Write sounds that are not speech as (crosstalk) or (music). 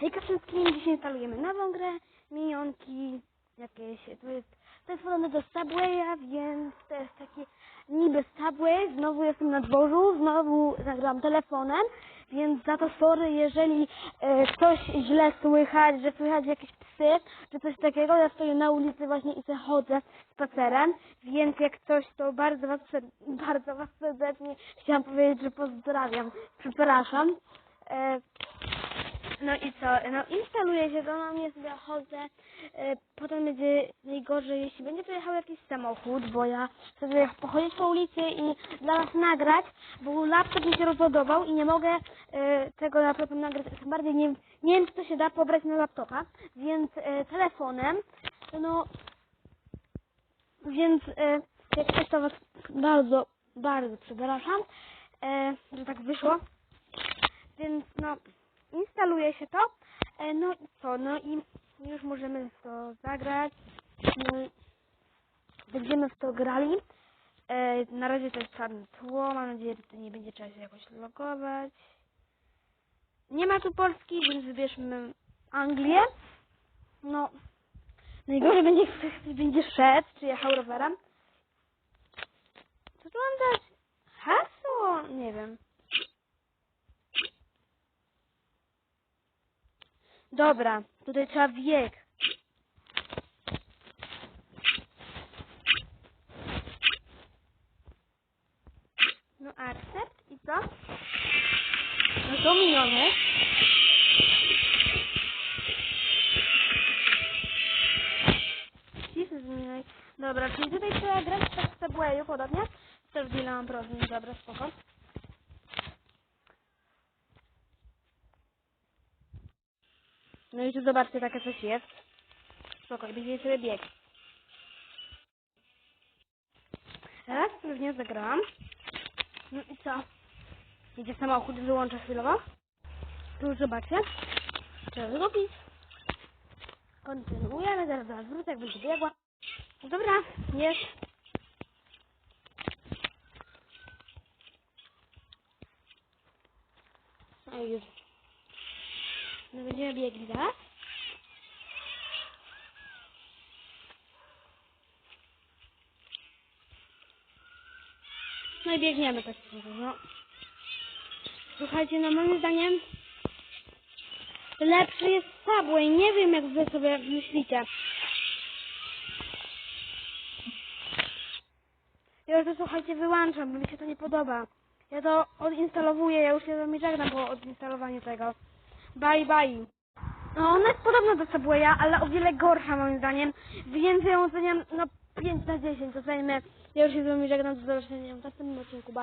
Hejka wszystkim, dzisiaj instalujemy nową grę, minionki jakieś, to jest, to jest podobne do Subwaya, więc to jest taki niby Subway, znowu jestem na dworzu, znowu nagram telefonem, więc za to sorry, jeżeli e, coś źle słychać, że słychać jakieś psy, czy coś takiego, ja stoję na ulicy właśnie i chodzę spacerem, więc jak coś, to bardzo was, (laughs) bardzo was serdecznie chciałam powiedzieć, że pozdrawiam, przepraszam. E, no i co? No instaluje się to, no mnie sobie chodzę. E, potem będzie najgorzej, jeśli będzie przyjechał jakiś samochód, bo ja sobie pochodzić po ulicy i dla was nagrać, bo laptop mi się rozładował i nie mogę e, tego laptopem nagrać. Tym bardziej nie, nie wiem, czy to się da pobrać na laptopa, więc e, telefonem, no więc e, jak to was bardzo, bardzo przepraszam, e, że tak wyszło. Więc no, instaluje się to. E, no co, no i już możemy w to zagrać. No, będziemy w to grali. E, na razie to jest czarne tło, mam nadzieję, że to nie będzie trzeba się jakoś logować. Nie ma tu Polski, więc wybierzmy Anglię. No, najgorzej będzie, (laughs) jak będzie szedł, czy jechał rowerem. Co tu mam dać? Hasło? Nie wiem. Dobra, tutaj trzeba wiek. No accept i co? No to miniony. Cisy zmieniaj. Dobra, czyli tutaj trzeba grać tak w Subwayu podobnie. Też wiele mam problem, dobra, spoko. No i tu zobaczcie, takie coś jest. Spokojnie, będziecie sobie bieg. Raz pewnie zagrałam. No i co? Idzie samochód, wyłączę chwilowo. Tu już zobaczcie. Trzeba zrobić. Kontynuujemy, zaraz zaraz wrócę, jak będzie biegła. Dobra, jest. No i już. No będziemy biegli zaraz. No i biegniemy tak szczerze, no. Słuchajcie, no moim zdaniem lepszy jest Subway. Nie wiem jak wy sobie myślicie. Ja już to słuchajcie wyłączam, bo mi się to nie podoba. Ja to odinstalowuję, ja już się z wami żegnam po odinstalowaniu tego. Bye bye. No ona jest podobna do Subwaya, ale o wiele gorsza moim zdaniem. Więc ją oceniam no 5 na 10 oceniamy. Ja już się z wami żegnam, do zobaczenia w następnym odcinku. Bye.